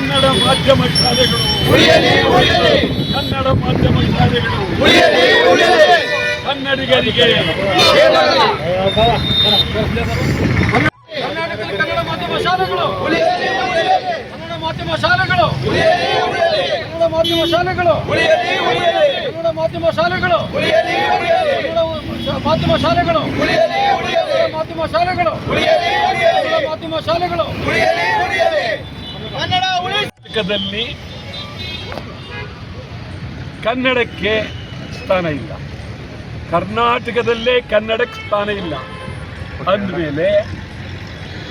ಕನ್ನಡ ಮಾಧ್ಯಮ ಶಾಲೆಗಳು. ಕನ್ನಡ ಮಾಧ್ಯಮ ಶಾಲೆಗಳು. ಕನ್ನಡಿಗರಿಗೆ ಕರ್ನಾಟಕದ ಕನ್ನಡ ಮಾಧ್ಯಮ ಶಾಲೆಗಳು. ಕನ್ನಡ ಮಾಧ್ಯಮ ಶಾಲೆಗಳು. ಕನ್ನಡ ಮಾಧ್ಯಮ ಶಾಲೆಗಳು. ಕನ್ನಡ ಮಾಧ್ಯಮ ಶಾಲೆಗಳು. ಕನ್ನಡ ಮಾಧ್ಯಮ ಶಾಲೆಗಳು. ಕನ್ನಡ ಮಾಧ್ಯಮ ಶಾಲೆಗಳು. ಕನ್ನಡ ಮಾಧ್ಯಮ ಶಾಲೆಗಳು. ಕರ್ನಾಟಕದಲ್ಲಿ ಕನ್ನಡಕ್ಕೆ ಸ್ಥಾನ ಇಲ್ಲ. ಕರ್ನಾಟಕದಲ್ಲೇ ಕನ್ನಡಕ್ಕೆ ಸ್ಥಾನ ಇಲ್ಲ. ಅಂದಮೇಲೆ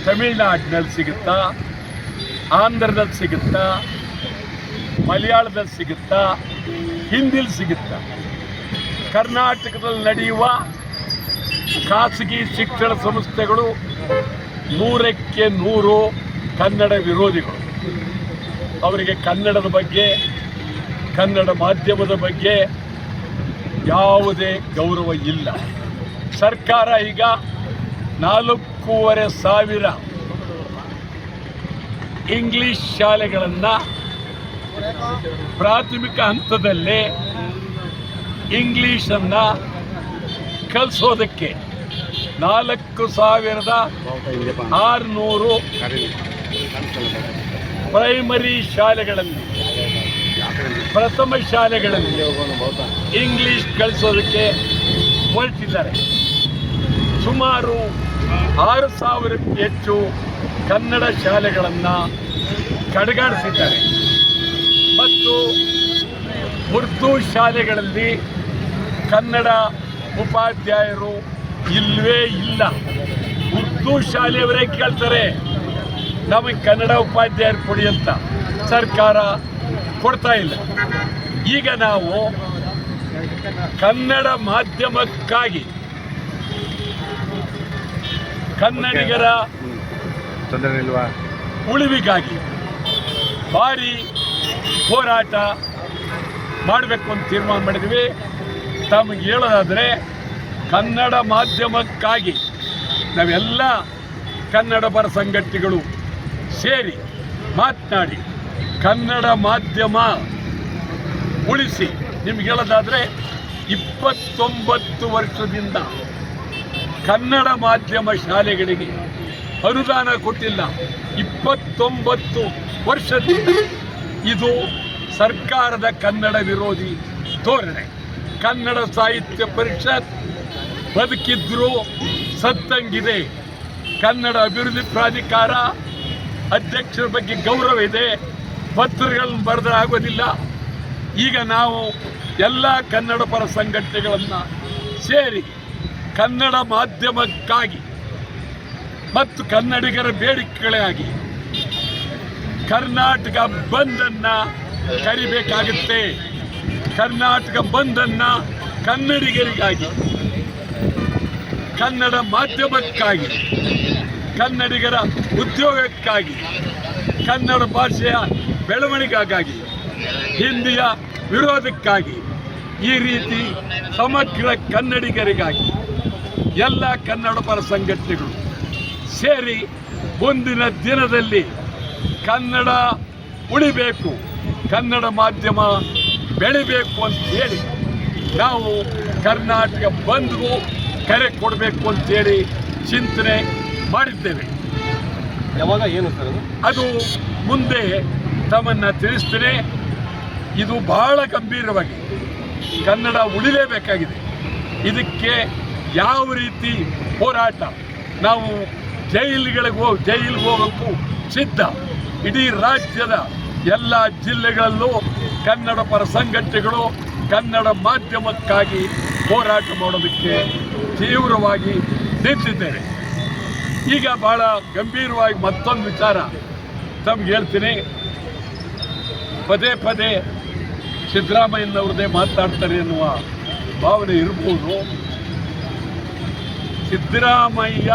ತಮಿಳ್ನಾಡಿನಲ್ಲಿ ಸಿಗುತ್ತಾ, ಆಂಧ್ರದಲ್ಲಿ ಸಿಗುತ್ತಾ, ಮಲಯಾಳದಲ್ಲಿ ಸಿಗುತ್ತಾ, ಹಿಂದಿಲಿ ಸಿಗುತ್ತಾ. ಕರ್ನಾಟಕದಲ್ಲಿ ನಡೆಯುವ ಖಾಸಗಿ ಶಿಕ್ಷಣ ಸಂಸ್ಥೆಗಳು ನೂರಕ್ಕೆ ನೂರು ಕನ್ನಡ ವಿರೋಧಿಗಳು. ಅವರಿಗೆ ಕನ್ನಡದ ಬಗ್ಗೆ, ಕನ್ನಡ ಮಾಧ್ಯಮದ ಬಗ್ಗೆ ಯಾವುದೇ ಗೌರವ ಇಲ್ಲ. ಸರ್ಕಾರ ಈಗ ನಾಲ್ಕೂವರೆ ಸಾವಿರ ಇಂಗ್ಲಿಷ್ ಶಾಲೆಗಳನ್ನು ಪ್ರಾಥಮಿಕ ಹಂತದಲ್ಲೇ ಇಂಗ್ಲೀಷನ್ನು ಕಲಿಸೋದಕ್ಕೆ ನಾಲ್ಕು ಸಾವಿರದ ಆರುನೂರು ಪ್ರೈಮರಿ ಶಾಲೆಗಳಲ್ಲಿ, ಪ್ರಥಮ ಶಾಲೆಗಳಲ್ಲಿ ಇಂಗ್ಲಿಷ್ ಕಲಿಸೋದಕ್ಕೆ ಹೊರಟಿದ್ದಾರೆ. ಸುಮಾರು ಆರು ಸಾವಿರಕ್ಕೂ ಹೆಚ್ಚು ಕನ್ನಡ ಶಾಲೆಗಳನ್ನು ಕಡೆಗಾಣಿಸಿದ್ದಾರೆ ಮತ್ತು ಉರ್ದು ಶಾಲೆಗಳಲ್ಲಿ ಕನ್ನಡ ಉಪಾಧ್ಯಾಯರು ಇಲ್ಲವೇ ಇಲ್ಲ. ಉರ್ದು ಶಾಲೆಯವರೇ ಕೇಳ್ತಾರೆ. ನಮಗೆ ಕನ್ನಡ ಉಪಾಧ್ಯಾಯರು ಕೊಡಿ ಅಂತ ಸರ್ಕಾರ ಕೊಡ್ತಾ ಇಲ್ಲ. ಈಗ ನಾವು ಕನ್ನಡ ಮಾಧ್ಯಮಕ್ಕಾಗಿ ಕನ್ನಡಿಗರ ತೊಂದರೆ ಉಳಿವಿಗಾಗಿ ಭಾರಿ ಹೋರಾಟ ಮಾಡಬೇಕು ಅಂತ ತೀರ್ಮಾನ ಮಾಡಿದ್ವಿ. ತಮಗೆ ಹೇಳೋದಾದರೆ ಕನ್ನಡ ಮಾಧ್ಯಮಕ್ಕಾಗಿ ನಾವೆಲ್ಲ ಕನ್ನಡ ಪರ ಸಂಘಟನೆಗಳು ಸೇರಿ ಮಾತನಾಡಿ, ಕನ್ನಡ ಮಾಧ್ಯಮ ಉಳಿಸಿ. ನಿಮ್ಗೆ ಹೇಳೋದಾದರೆ, ಇಪ್ಪತ್ತೊಂಬತ್ತು ವರ್ಷದಿಂದ ಕನ್ನಡ ಮಾಧ್ಯಮ ಶಾಲೆಗಳಿಗೆ ಅನುದಾನ ಕೊಟ್ಟಿಲ್ಲ. ಇಪ್ಪತ್ತೊಂಬತ್ತು ವರ್ಷದಿಂದ ಇದು ಸರ್ಕಾರದ ಕನ್ನಡ ವಿರೋಧಿ ಧೋರಣೆ. ಕನ್ನಡ ಸಾಹಿತ್ಯ ಪರಿಷತ್ ಬದುಕಿದ್ರೂ ಸತ್ತಂಗಿದೆ. ಕನ್ನಡ ಅಭಿವೃದ್ಧಿ ಪ್ರಾಧಿಕಾರ ಅಧ್ಯಕ್ಷರ ಬಗ್ಗೆ ಗೌರವ ಇದೆ. ಪತ್ರಗಳನ್ನು ಬರೆದ್ರೆ ಆಗೋದಿಲ್ಲ. ಈಗ ನಾವು ಎಲ್ಲ ಕನ್ನಡ ಪರ ಸಂಘಟನೆಗಳನ್ನು ಸೇರಿ ಕನ್ನಡ ಮಾಧ್ಯಮಕ್ಕಾಗಿ ಮತ್ತು ಕನ್ನಡಿಗರ ಬೇಡಿಕೆಗಳಾಗಿ ಕರ್ನಾಟಕ ಬಂದನ್ನು ಕರಿಬೇಕಾಗುತ್ತೆ. ಕರ್ನಾಟಕ ಬಂದನ್ನು ಕನ್ನಡಿಗರಿಗಾಗಿ, ಕನ್ನಡ ಮಾಧ್ಯಮಕ್ಕಾಗಿ ಕನ್ನಡಿಗರ ಉದ್ಯೋಗಕ್ಕಾಗಿ, ಕನ್ನಡ ಭಾಷೆಯ ಬೆಳವಣಿಗೆಗಾಗಿ, ಹಿಂದಿಯ ವಿರೋಧಕ್ಕಾಗಿ, ಈ ರೀತಿ ಸಮಗ್ರ ಕನ್ನಡಿಗರಿಗಾಗಿ ಎಲ್ಲ ಕನ್ನಡ ಪರ ಸಂಘಟನೆಗಳು ಸೇರಿ ಮುಂದಿನ ದಿನದಲ್ಲಿ ಕನ್ನಡ ಉಳಿಬೇಕು, ಕನ್ನಡ ಮಾಧ್ಯಮ ಬೆಳಿಬೇಕು ಅಂತ ಹೇಳಿ ನಾವು ಕರ್ನಾಟಕ ಬಂದ್ಗೂ ಕರೆ ಕೊಡಬೇಕು ಅಂತೇಳಿ ಚಿಂತನೆ ಮಾಡಿದ್ದೇವೆ. ಯಾವಾಗ ಏನು ಸರ್ ಅದು? ಮುಂದೆ ತಮ್ಮನ್ನು ತಿಳಿಸ್ತೇನೆ. ಇದು ಬಹಳ ಗಂಭೀರವಾಗಿ ಕನ್ನಡ ಉಳಿಲೇಬೇಕಾಗಿದೆ. ಇದಕ್ಕೆ ಯಾವ ರೀತಿ ಹೋರಾಟ? ನಾವು ಜೈಲುಗಳಿಗೆ ಹೋಗಿ ಜೈಲಿಗೆ ಹೋಗಕ್ಕೂ ಸಿದ್ಧ. ಇಡೀ ರಾಜ್ಯದ ಎಲ್ಲ ಜಿಲ್ಲೆಗಳಲ್ಲೂ ಕನ್ನಡ ಪರ ಸಂಘಟನೆಗಳು ಕನ್ನಡ ಮಾಧ್ಯಮಕ್ಕಾಗಿ ಹೋರಾಟ ಮಾಡೋದಕ್ಕೆ ತೀವ್ರವಾಗಿ ನಿಂತಿದ್ದೇವೆ. ಈಗ ಬಹಳ ಗಂಭೀರವಾಗಿ ಮತ್ತೊಂದು ವಿಚಾರ ತಮ್ಗೆ ಹೇಳ್ತೀನಿ. ಪದೇ ಪದೇ ಸಿದ್ದರಾಮಯ್ಯನವ್ರದ್ದೇ ಮಾತಾಡ್ತಾರೆ ಎನ್ನುವ ಭಾವನೆ ಇರ್ಬೋದು. ಸಿದ್ದರಾಮಯ್ಯ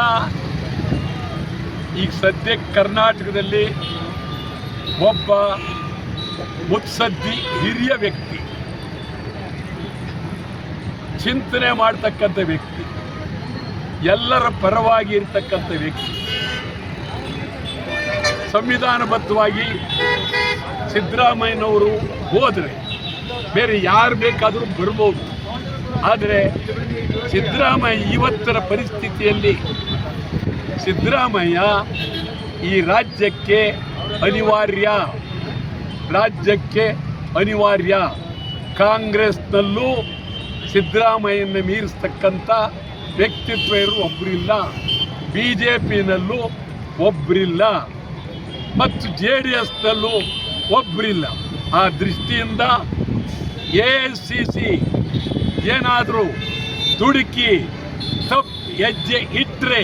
ಈಗ ಸದ್ಯ ಕರ್ನಾಟಕದಲ್ಲಿ ಒಬ್ಬ ಮುತ್ಸದ್ದಿ ಹಿರಿಯ ವ್ಯಕ್ತಿ. ಚಿಂತನೆ ಮಾಡ್ತಕ್ಕಂಥ ವ್ಯಕ್ತಿ. ಎಲ್ಲರ ಪರವಾಗಿ ಇರ್ತಕ್ಕಂಥ ವ್ಯಕ್ತಿ. ಸಂವಿಧಾನಬದ್ಧವಾಗಿ ಸಿದ್ದರಾಮಯ್ಯನವರು ಹೋದರೆ ಬೇರೆ ಯಾರು ಬೇಕಾದರೂ ಬರ್ಬೋದು. ಆದರೆ ಸಿದ್ದರಾಮಯ್ಯ ಇವತ್ತರ ಪರಿಸ್ಥಿತಿಯಲ್ಲಿ ಸಿದ್ದರಾಮಯ್ಯ ಈ ರಾಜ್ಯಕ್ಕೆ ಅನಿವಾರ್ಯ. ರಾಜ್ಯಕ್ಕೆ ಅನಿವಾರ್ಯ. ಕಾಂಗ್ರೆಸ್ನಲ್ಲೂ ಸಿದ್ದರಾಮಯ್ಯನ ಮೀರಿಸ್ತಕ್ಕಂಥ ವ್ಯಕ್ತಿತ್ವ ಇರುವ ಒಬ್ಬರಿಲ್ಲ ಬಿ ಜೆ ಪಿನಲ್ಲೂ ಒಬ್ಬರಿಲ್ಲ ಮತ್ತು ಜೆ ಡಿ ಎಸ್ನಲ್ಲೂ ಒಬ್ಬರಿಲ್ಲ ಆ ದೃಷ್ಟಿಯಿಂದ ಎ ಸಿ ಸಿ ಏನಾದರೂ ದುಡುಕಿ, ತಪ್ಪು ಹೆಜ್ಜೆ ಇಟ್ಟರೆ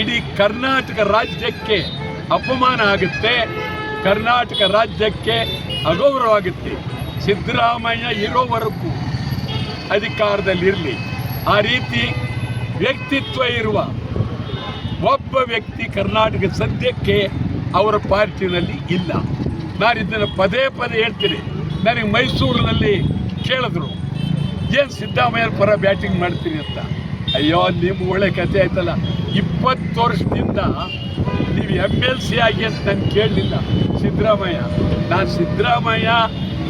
ಇಡೀ ಕರ್ನಾಟಕ ರಾಜ್ಯಕ್ಕೆ ಅಪಮಾನ ಆಗುತ್ತೆ, ಕರ್ನಾಟಕ ರಾಜ್ಯಕ್ಕೆ ಅಗೌರವ ಆಗುತ್ತೆ ಸಿದ್ದರಾಮಯ್ಯ ಇರೋವರೆಗೂ ಅಧಿಕಾರದಲ್ಲಿರಲಿ. ಆ ರೀತಿ ವ್ಯಕ್ತಿತ್ವ ಇರುವ ಒಬ್ಬ ವ್ಯಕ್ತಿ ಕರ್ನಾಟಕ ಸದ್ಯಕ್ಕೆ ಅವರ ಪಾರ್ಟಿನಲ್ಲಿ ಇಲ್ಲ. ನಾನು ಇದನ್ನು ಪದೇ ಪದೇ ಹೇಳ್ತೀನಿ. ನನಗೆ ಮೈಸೂರಿನಲ್ಲಿ ಕೇಳಿದ್ರು, ಏನು ಸಿದ್ದರಾಮಯ್ಯ ಪರ ಬ್ಯಾಟಿಂಗ್ ಮಾಡ್ತೀನಿ ಅಂತ? ಅಯ್ಯೋ ನಿಮ್ಮ ಒಳ್ಳೆ ಕತೆ ಆಯ್ತಲ್ಲ. ಇಪ್ಪತ್ತು ವರ್ಷದಿಂದ ನೀವು ಎಂ ಎಲ್ ಸಿ ಆಗಿ ಅಂತ ನಾನು ಕೇಳಲಿಲ್ಲ. ಸಿದ್ದರಾಮಯ್ಯ, ನಾನು ಸಿದ್ದರಾಮಯ್ಯ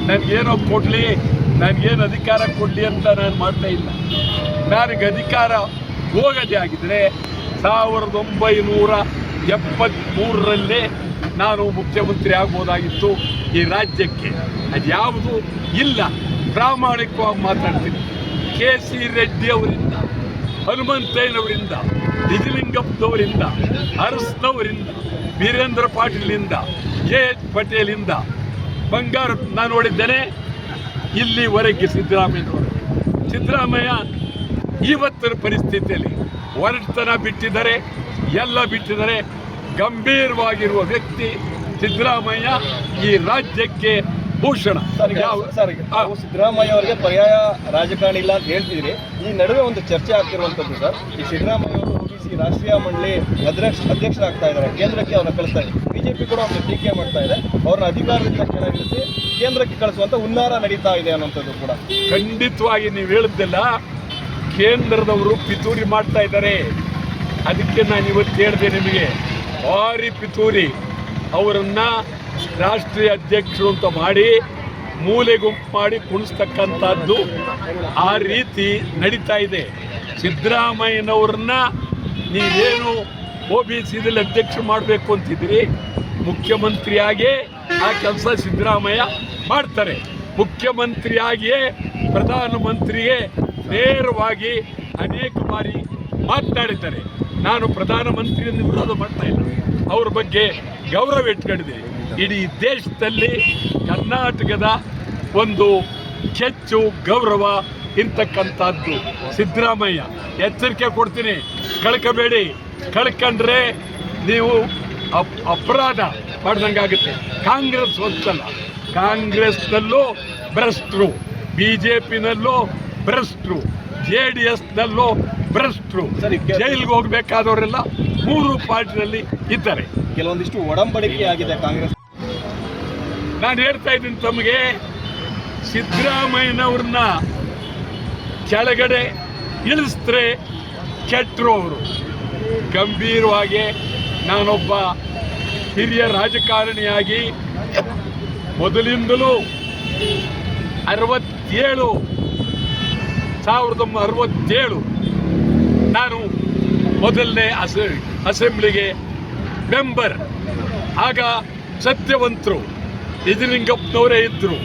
ನನಗೇನೋ ಕೊಡಲಿ ನನಗೇನು ಅಧಿಕಾರ ಕೊಡಲಿ ಅಂತ ನಾನು ಮಾಡ್ತಾ ಇಲ್ಲ. ನನಗೆ ಅಧಿಕಾರ ಹೋಗದೆ ಆಗಿದ್ರೆ ಸಾವಿರದ ಒಂಬೈನೂರ ಎಪ್ಪತ್ತ್ಮೂರರಲ್ಲೇ ನಾನು ಮುಖ್ಯಮಂತ್ರಿ ಆಗ್ಬೋದಾಗಿತ್ತು ಈ ರಾಜ್ಯಕ್ಕೆ. ಅದು ಯಾವುದು ಇಲ್ಲ. ಪ್ರಾಮಾಣಿಕವಾಗಿ ಮಾತಾಡ್ತೀನಿ. ಕೆ ಸಿ ರೆಡ್ಡಿ ಅವರಿಂದ, ಹನುಮಂತಯ್ಯನವರಿಂದ, ನಿಜಲಿಂಗಪ್ಪನವರಿಂದ, ಅರಸ್ನವರಿಂದ, ವೀರೇಂದ್ರ ಪಾಟೀಲಿಂದ ಎ ಎಚ್ ಪಟೇಲಿಂದ ಬಂಗಾರ ನಾನು ನೋಡಿದ್ದೇನೆ. ಇಲ್ಲಿವರೆಗೆ ಸಿದ್ದರಾಮಯ್ಯನವರು. ಸಿದ್ದರಾಮಯ್ಯ ಇವತ್ತಿನ ಪರಿಸ್ಥಿತಿಯಲ್ಲಿ ಒರಟತನ ಬಿಟ್ಟಿದ್ದಾರೆ ಎಲ್ಲ ಬಿಟ್ಟಿದ್ದಾರೆ ಗಂಭೀರವಾಗಿರುವ ವ್ಯಕ್ತಿ ಸಿದ್ದರಾಮಯ್ಯ ಈ ರಾಜ್ಯಕ್ಕೆ ಭೂಷಣ. ಸಿದ್ದರಾಮಯ್ಯ ಅವರಿಗೆ ಪರ್ಯಾಯ ರಾಜಕಾರಣಿ ಇಲ್ಲ ಅಂತ ಹೇಳ್ತಿದ್ರಿ. ಈ ನಡುವೆ ಒಂದು ಚರ್ಚೆ ಆಗ್ತಿರುವಂತದ್ದು ಸರ್. ಈ ಸಿದ್ದರಾಮಯ್ಯ ಅವರು ಒಬಿಸಿ ರಾಷ್ಟ್ರೀಯ ಮಂಡಳಿ ಅಧ್ಯಕ್ಷ ಅಧ್ಯಕ್ಷರಾಗ್ತಾ ಇದ್ದಾರೆ. ಕೇಂದ್ರಕ್ಕೆ ಅವ್ರನ್ನ ಕಳಿಸ್ತಾ ಇದೆ ಬಿಜೆಪಿ ಕೂಡ ಒಂದು ಟೀಕೆ ಮಾಡ್ತಾ ಇದೆ. ಅವ್ರನ್ನ ಅಧಿಕಾರದಿಂದ ಕೆಳಗಿಳಿಸಿ ಕೇಂದ್ರಕ್ಕೆ ಕಳಿಸುವಂತ ಹುನ್ನಾರ ನಡೀತಾ ಇದೆ ಅನ್ನೋಂಥದ್ದು ಕೂಡ. ಖಂಡಿತವಾಗಿ ನೀವು ಹೇಳಿದ್ದೆಲ್ಲ ಕೇಂದ್ರದವರು ಪಿತೂರಿ ಮಾಡ್ತಾ ಇದ್ದಾರೆ. ಅದಕ್ಕೆ ನಾನು ಇವತ್ತು ಹೇಳಿದೆ ನಿಮಗೆ, ಭಾರಿ ಪಿತೂರಿ. ಅವರನ್ನ ರಾಷ್ಟ್ರೀಯ ಅಧ್ಯಕ್ಷರು ಅಂತ ಮಾಡಿ ಮೂಲೆ ಗುಂಪು ಮಾಡಿ ಕುಣಿಸ್ತಕ್ಕಂಥದ್ದು ಆ ರೀತಿ ನಡೀತಾ ಇದೆ. ಸಿದ್ದರಾಮಯ್ಯನವ್ರನ್ನ ನೀವೇನು ಒ ಬಿ ಸಿದಲ್ಲಿ ಅಧ್ಯಕ್ಷ ಮಾಡಬೇಕು ಅಂತಿದ್ರಿ ಮುಖ್ಯಮಂತ್ರಿಯಾಗಿಯೇ ಆ ಕೆಲಸ ಸಿದ್ದರಾಮಯ್ಯ ಮಾಡ್ತಾರೆ. ಮುಖ್ಯಮಂತ್ರಿಯಾಗಿಯೇ ಪ್ರಧಾನಮಂತ್ರಿಗೆ ನೇರವಾಗಿ ಅನೇಕ ಬಾರಿ ಮಾತನಾಡಿದ್ದಾರೆ. ನಾನು ಪ್ರಧಾನಮಂತ್ರಿಯನ್ನು ವಿರೋಧ ಮಾಡ್ತಾ ಇಲ್ಲ ಅವ್ರ ಬಗ್ಗೆ ಗೌರವ ಇಟ್ಕೊಂಡಿದೆ ಇಡೀ ದೇಶದಲ್ಲಿ ಕರ್ನಾಟಕದ ಒಂದು ಕೆಚ್ಚು ಗೌರವ ಇರ್ತಕ್ಕಂಥದ್ದು. ಸಿದ್ದರಾಮಯ್ಯ, ಎಚ್ಚರಿಕೆ ಕೊಡ್ತೀನಿ. ಕಳ್ಕಬೇಡಿ. ಕಳ್ಕೊಂಡ್ರೆ ನೀವು ಅಪ್, ಅಪರಾಧ ಮಾಡ್ದಂಗಾಗುತ್ತೆ ಕಾಂಗ್ರೆಸ್ ಒಂದಲ್ಲ. ಕಾಂಗ್ರೆಸ್ನಲ್ಲೂ ಭ್ರಷ್ಟರು. ಬಿ ಜೆ ಪಿನಲ್ಲೂ ಭ್ರಷ್ಟರು ಜೆ ಡಿ ಎಸ್ನಲ್ಲೂ ಭ್ರಷ್ಟರು ಜೈಲಿಗೆ ಹೋಗಬೇಕಾದವರೆಲ್ಲ ಮೂರು ಪಾರ್ಟಿನಲ್ಲಿ ಇದ್ದಾರೆ. ಕೆಲವೊಂದಿಷ್ಟು ಒಡಂಬಡಿಕೆ ಆಗಿದೆ ಕಾಂಗ್ರೆಸ್. ನಾನು ಹೇಳ್ತಾ ಇದ್ದೀನಿ ತಮಗೆ ಸಿದ್ದರಾಮಯ್ಯನವ್ರನ್ನ ಕೆಳಗಡೆ ಇಳಿಸಿದ್ರೆ ಕೆಟ್ಟರು ಅವರು. ಗಂಭೀರವಾಗಿ ನಾನೊಬ್ಬ ಹಿರಿಯ ರಾಜಕಾರಣಿಯಾಗಿ ಮೊದಲಿಂದಲೂ ಅರವತ್ತೇಳು ಸಾವಿರದ ಒಂಬೈನೂರ ಅರವತ್ತೇಳು ನಾನು ಮೊದಲನೇ ಅಸೆ, ಅಸೆಂಬ್ಲಿಗೆ ಮೆಂಬರ್. ಆಗ ಸತ್ಯವಂತರು ನಿಜಲಿಂಗಪ್ಪನವರೇ ಇದ್ದರು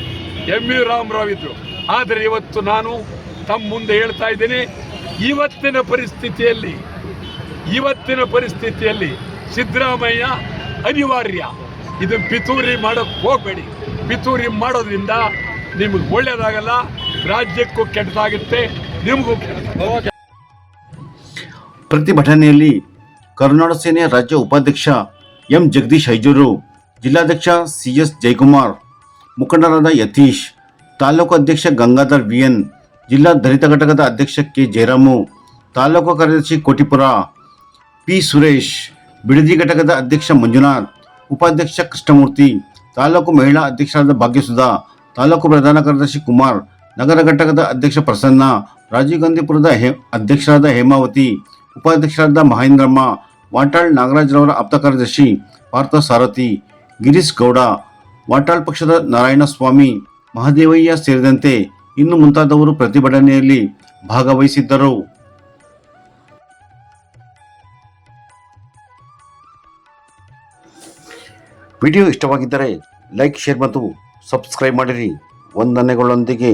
ಎಂ ವಿ ರಾಮರಾವ್ ಇದ್ದರು ಆದರೆ ಇವತ್ತು ನಾನು ತಮ್ಮ ಮುಂದೆ ಹೇಳ್ತಾ ಇದ್ದೀನಿ, ಇವತ್ತಿನ ಪರಿಸ್ಥಿತಿಯಲ್ಲಿ ಇವತ್ತಿನ ಪರಿಸ್ಥಿತಿಯಲ್ಲಿ ಸಿದ್ದರಾಮಯ್ಯ ಅನಿವಾರ್ಯ. ಇದು ಪಿತೂರಿ ಮಾಡೋಕ್ಕೆ ಹೋಗಬೇಡಿ. ಪಿತೂರಿ ಮಾಡೋದ್ರಿಂದ ನಿಮಗೆ ಒಳ್ಳೆಯದಾಗಲ್ಲ ರಾಜ್ಯಕ್ಕೂ ಕೆಟ್ಟದಾಗುತ್ತೆ ನಿಮಗೂ ಪ್ರತಿಭಟನೆಯಲ್ಲಿ ಕರುನಾಡ ಸೇನೆಯ ರಾಜ್ಯ ಉಪಾಧ್ಯಕ್ಷ ಎಂ ಜಗದೀಶ್ ಹೈಜೂರು ಜಿಲ್ಲಾಧ್ಯಕ್ಷ ಸಿ ಎಸ್ ಜಯಕುಮಾರ್ ಮುಖಂಡರಾದ ಯತೀಶ್ ತಾಲೂಕು ಅಧ್ಯಕ್ಷ ಗಂಗಾಧರ್ ವಿ ಎನ್ ಜಿಲ್ಲಾ ದಲಿತ ಘಟಕದ ಅಧ್ಯಕ್ಷ ಕೆ ಜಯರಾಮು ತಾಲೂಕು ಕಾರ್ಯದರ್ಶಿ ಕೋಟಿಪುರ ಪಿ ಸುರೇಶ್ ಬಿಡದಿ ಘಟಕದ ಅಧ್ಯಕ್ಷ ಮಂಜುನಾಥ್ ಉಪಾಧ್ಯಕ್ಷ ಕೃಷ್ಣಮೂರ್ತಿ ತಾಲೂಕು ಮಹಿಳಾ ಅಧ್ಯಕ್ಷರಾದ ಭಾಗ್ಯಸುಧಾ ತಾಲೂಕು ಪ್ರಧಾನ ಕಾರ್ಯದರ್ಶಿ ಕುಮಾರ್ ನಗರ ಘಟಕದ ಅಧ್ಯಕ್ಷ ಪ್ರಸನ್ನ, ರಾಜೀವ್ ಗಾಂಧಿಪುರದ ಹೇ, ಅಧ್ಯಕ್ಷರಾದ ಹೇಮಾವತಿ, ಉಪಾಧ್ಯಕ್ಷರಾದ ಮಹೇಂದ್ರಮ್ಮ, ವಾಟಾಳ್ ನಾಗರಾಜ್ರವರ ಆಪ್ತ ಕಾರ್ಯದರ್ಶಿ ಪಾರ್ಥ ಸಾರಥಿ, ಗಿರೀಶ್ ಗೌಡ, ವಾಟಾಳ್ ಪಕ್ಷದ ನಾರಾಯಣ ಸ್ವಾಮಿ ಮಹದೇವಯ್ಯ ಸೇರಿದಂತೆ ಇನ್ನು ಮುಂತಾದವರು ಪ್ರತಿಭಟನೆಯಲ್ಲಿ ಭಾಗವಹಿಸಿದ್ದರು. ವಿಡಿಯೋ ಇಷ್ಟವಾಗಿದ್ದರೆ ಲೈಕ್, ಶೇರ್ ಮತ್ತು ಸಬ್ಸ್ಕ್ರೈಬ್ ಮಾಡಿರಿ. ವಂದನೆಗಳೊಂದಿಗೆ.